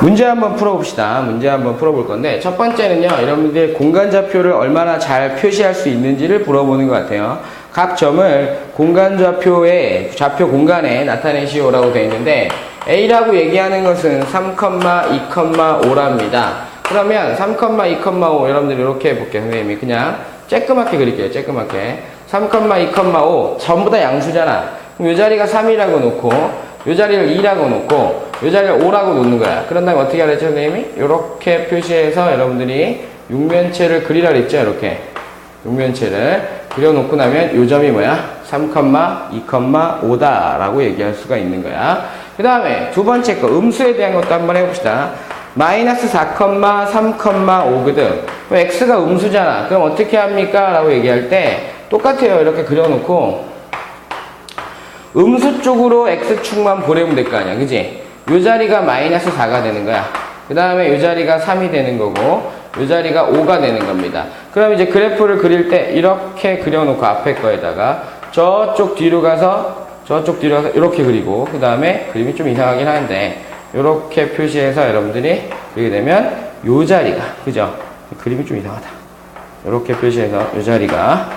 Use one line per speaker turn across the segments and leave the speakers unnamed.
문제 한번 풀어봅시다. 문제 한번 풀어볼 건데 첫 번째는요. 여러분들 공간 좌표를 얼마나 잘 표시할 수 있는지를 물어보는 것 같아요. 각 점을 공간 좌표에 좌표 공간에 나타내시오라고 되어 있는데 A라고 얘기하는 것은 3,2,5랍니다. 그러면 3,2,5 여러분들 이렇게 해볼게요. 선생님이 그냥 쬐끄맣게 그릴게요. 쬐끄맣게 3,2,5 전부 다 양수잖아. 그럼 이 자리가 3이라고 놓고 이 자리를 2라고 놓고 이 자리를 5라고 놓는 거야. 그런 다음에 어떻게 하랬죠, 선생님이? 이렇게 표시해서 여러분들이 육면체를 그리라 그랬죠, 이렇게. 육면체를 그려놓고 나면 이 점이 뭐야? 3,2,5다 라고 얘기할 수가 있는 거야. 그 다음에 두 번째 거, 음수에 대한 것도 한번 해봅시다. 마이너스 4,3,5거든. x가 음수잖아. 그럼 어떻게 합니까? 라고 얘기할 때 똑같아요. 이렇게 그려놓고 음수 쪽으로 x축만 보내면 될 거 아니야. 그지? 요 자리가 마이너스 4가 되는 거야. 그 다음에 요 자리가 3이 되는 거고, 요 자리가 5가 되는 겁니다. 그럼 이제 그래프를 그릴 때 이렇게 그려놓고 앞에 거에다가 저쪽 뒤로 가서, 저쪽 뒤로 가서 이렇게 그리고, 그 다음에 그림이 좀 이상하긴 하는데, 이렇게 표시해서 여러분들이 그리게 되면 요 자리가, 그죠? 그림이 좀 이상하다. 이렇게 표시해서 요 자리가,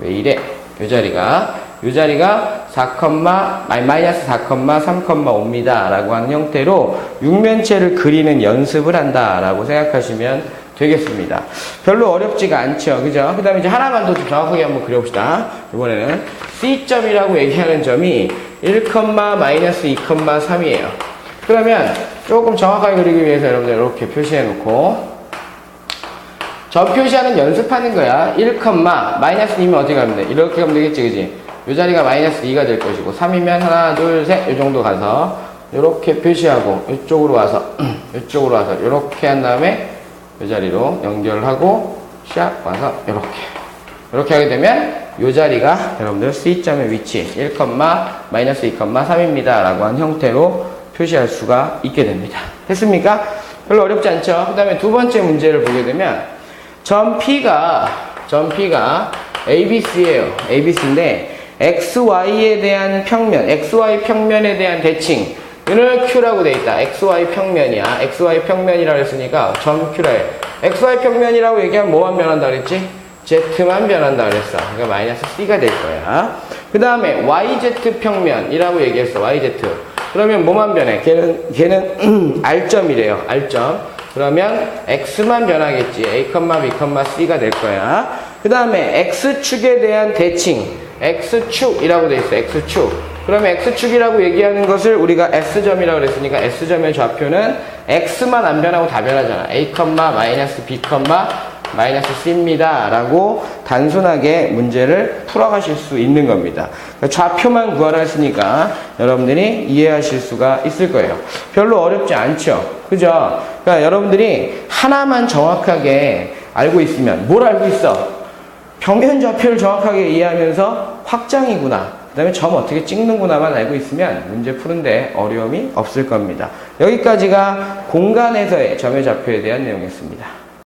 왜 이래? 요 자리가 요 자리가 4, 마이너스 4,3,5입니다. 라고 하는 형태로 육면체를 그리는 연습을 한다. 라고 생각하시면 되겠습니다. 별로 어렵지가 않죠. 그죠? 그 다음에 이제 하나만 더좀 정확하게 한번 그려봅시다. 이번에는 C점이라고 얘기하는 점이 1, 마이너스 2,3이에요. 그러면 조금 정확하게 그리기 위해서 여러분들 이렇게 표시해 놓고 점 표시하는 연습하는 거야. 1, 마이너스 2면 어떻게 가면 돼? 이렇게 가면 되겠지, 그지? 이 자리가 마이너스 2가 될 것이고, 3이면 하나, 둘, 셋, 이 정도 가서, 이렇게 표시하고, 이쪽으로 와서, 이쪽으로 와서, 이렇게 한 다음에, 이 자리로 연결하고, 샥 와서, 이렇게. 이렇게 하게 되면, 이 자리가 여러분들 C점의 위치, 1, 마이너스 2, 3입니다. 라고 한 형태로 표시할 수가 있게 됩니다. 됐습니까? 별로 어렵지 않죠? 그 다음에 두 번째 문제를 보게 되면, 점 P가, 점 P가 ABC예요. ABC인데, XY에 대한 평면, XY 평면에 대한 대칭, 이를 Q라고 돼 있다. XY 평면이야. XY 평면이라고 했으니까 점 Q라 해. XY 평면이라고 얘기하면 뭐만 변한다 그랬지? Z만 변한다 그랬어. 그러니까 마이너스 C가 될 거야. 그 다음에 YZ 평면이라고 얘기했어. YZ. 그러면 뭐만 변해? 걔는, 걔는 R점이래요. R점. 그러면 X만 변하겠지. A, B, C가 될 거야. 그 다음에 X축에 대한 대칭. X축이라고 돼 있어. X축. 그러면 X축이라고 얘기하는 것을 우리가 S점이라고 그랬으니까 S점의 좌표는 X만 안 변하고 다 변하잖아. A, 마이너스 B, 마이너스 C입니다. 라고 단순하게 문제를 풀어가실 수 있는 겁니다. 그러니까 좌표만 구하라 했으니까 여러분들이 이해하실 수가 있을 거예요. 별로 어렵지 않죠? 그죠? 그러니까 여러분들이 하나만 정확하게 알고 있으면 뭘 알고 있어? 평면 좌표를 정확하게 이해하면서 확장이구나. 그 다음에 점 어떻게 찍는구나만 알고 있으면 문제 푸는데 어려움이 없을 겁니다. 여기까지가 공간에서의 점의 좌표에 대한 내용이었습니다.